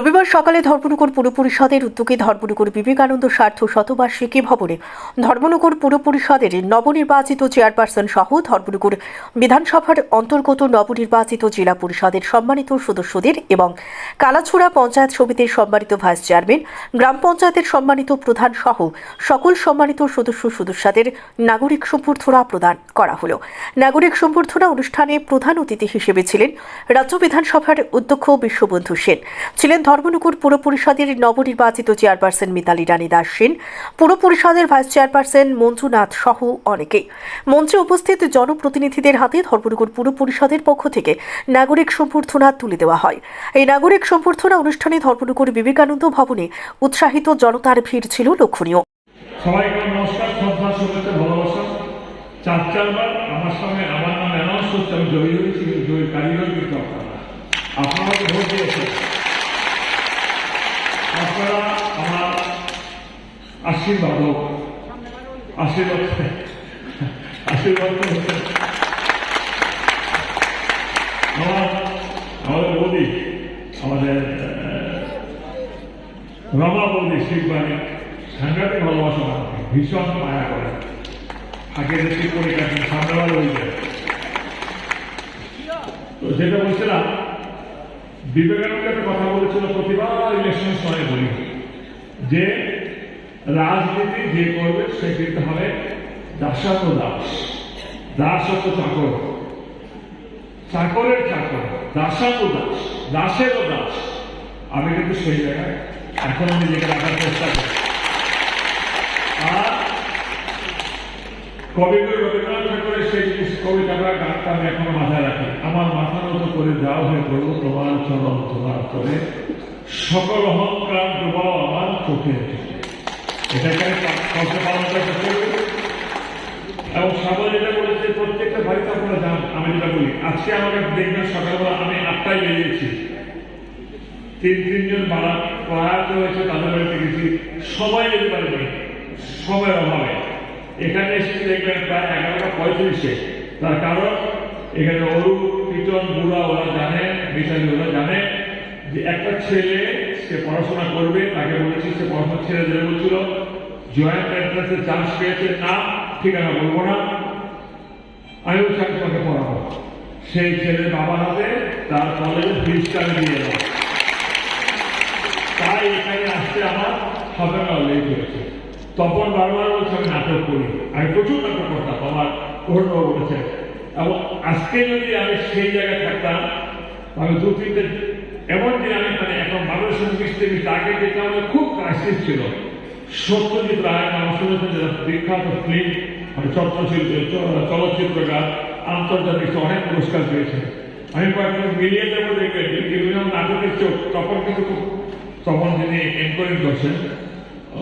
lo veo সকালে ধর্মনগর পুর পরিষদের উদ্যোগে ধর্মনগর বিবেকানন্দ স্বার্থ শতবার্ষিকী ভবনে ধর্মনগর পুর পরিষদের নবনির্বাচিত চেয়ারপারসন সহ ধর্মনগর বিধানসভার অন্তর্গত নবনির্বাচিত জেলা পরিষদের সম্মানিত সদস্যদের এবং কালাছড়া পঞ্চায়েত সমিতির সম্মানিত ভাইস চেয়ারম্যান, গ্রাম পঞ্চায়েতের সম্মানিত প্রধান সহ সকল সম্মানিত সদস্য সদস্যদের নাগরিক সম্বর্ধনা প্রদান করা হলো। নাগরিক সম্বর্ধনা অনুষ্ঠানে প্রধান অতিথি হিসেবে ছিলেন রাজ্য বিধানসভার অধ্যক্ষ বিশ্ববন্ধু সেন। ছিলেন ধর্মনগর পুর পরিষদের নবনির্বাচিত চেয়ারপারসন মিতালি রানী দাস সেন, পুর পরিষদের ভাইস চেয়ারপারসন মঞ্জুনাথ সহ অনেকেই। মঞ্চে উপস্থিত জনপ্রতিনিধিদের হাতে ধর্মনগর পুর পরিষদের পক্ষ থেকে নাগরিক সম্বর্ধনা তুলে দেওয়া হয়। এই নাগরিক সম্বর্ধনা অনুষ্ঠানে ধর্মনগর বিবেকানন্দ ভবনে উৎসাহিত জনতার ভিড় ছিল লক্ষণীয়। আপনারা। ভোট দিয়েছেন। আপনারা আমার আশীর্বাদ হোক আশীর্বাদ আশীর্বাদ আমার আমাদের মোদী আমাদের রমা বৌদি শিববাণী সাংঘাতিক ভালোবাসা ভীষণ মায়া করে আগে দেখি পরীক্ষা সামনেবার হয়ে যায় তো যেটা বলছিলাম বিবেকানন্দ একটা কথা বলেছিল প্রতিবার ইলেকশনের সময় বলি। যে রাজনীতি যে করবে, সে কিন্তু হবে দাসাত দাস। দাস হতো চাকর। চাকরের চাকর। দাসাত দাস। দাসেরও দাস। আমি কিন্তু সেই জায়গায়, এখন আমি নিজেকে রাখার চেষ্টা করি। আর কবিগুরু রবীন্দ্রনাথ ঠাকুরের সেই জিনিস কবিতাটা গানটা আমি এখনও মাথায় রাখি। আমার মাথা মতো করে যাও হয়ে প্রভু, তোমার চরণ তোমার করে সকল অহংকার ডুবাও আমার চোখে এটাকে এবং সাগর যেটা বলেছে প্রত্যেকটা বাড়িতে আপনারা যান, আমি যেটা বলি, আজকে আমাকে দেখবেন সকালবেলা আমি আটটায় বেরিয়েছি। তিন, তিনজন মারা প্রয়াত হয়েছে, তাদের বাড়িতে গেছি। সবাই যেতে পারেনি সময়ের অভাবে এখানে এসে দেখবেন প্রায় এগারোটা পঁয়ত্রিশে। তার কারণ, এখানে অরু কীর্তন বুড়া, ওরা জানে মিশালি ওরা জানে যে একটা ছেলে সে পড়াশোনা করবে, তাকে বলেছি সে পড়াশোনা ছেড়ে দেবে বলছিল। জয়েন্ট এন্ট্রান্সে চান্স পেয়েছে, না, ঠিকানা বলব না। আমি বলছি, আমি পড়াবো। সেই ছেলের বাবার হাতে তার কলেজের ফিজটা দিয়ে দেবো তাই এখানে আসতে আমার সতেরো লেট হয়েছে। তখন বারবার বলছে, আমি নাটক করি। আমি প্রচুর নাটক করতাম, আমার অভিনব বলেছে। এবং আজকে যদি আমি সেই জায়গায় থাকতাম আমি দু তিনটে এমন যে আমি মানে এখন মানুষের মিশতে মিশতে আগে যেটা আমাদের খুব ক্রাইসিস ছিল, সত্যজিৎ রায়, নাম শুনেছেন যারা বিখ্যাত ফিল্ম মানে চলচ্চিত্র, চলচ্চিত্রকার, আন্তর্জাতিক অনেক পুরস্কার পেয়েছেন। আমি কয়েকজন মিলিয়ে দেবো দেখবেন বিভিন্ন নাটকের চোখ তখন কিন্তু তখন যিনি এনকোয়ারি করছেন।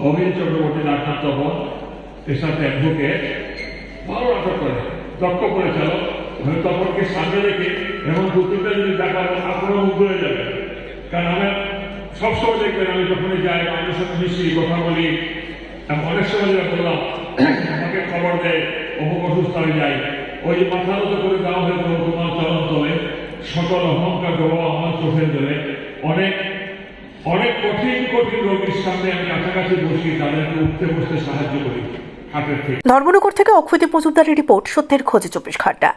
অভিজিৎ চক্রবর্তী ডাক্তার তপন সাথে অ্যাডভোকেট ভালো নাটক করে, দক্ষ পরিচালক। আমি তপনকে সামনে রেখে এমন দু তিনটা যদি দেখাবো আপনারা মুগ্ধ হয়ে যাবে কারণ আমার সবসময় দেখবেন, আমি যখনই যাই, মানুষের সাথে মিশি, কথা বলি অনেক সময় যেটা বললাম, আমাকে খবর দেয়, অমুক অসুস্থ আমি যাই। ওই যে মাথা মতো করে দেওয়া হয়ে তোমার চরণ তলে, সকল অহংকার দেওয়া আমার চোখের অনেক অনেক কঠিন রোগীর সামনে আমি কাছাকাছি বসি তাদেরকে উঠতে বসতে সাহায্য করি। ধর্মনগর থেকে অক্ষয়দীপ মজুমদারের রিপোর্ট সত্যের খোঁজে চব্বিশ ঘণ্টা।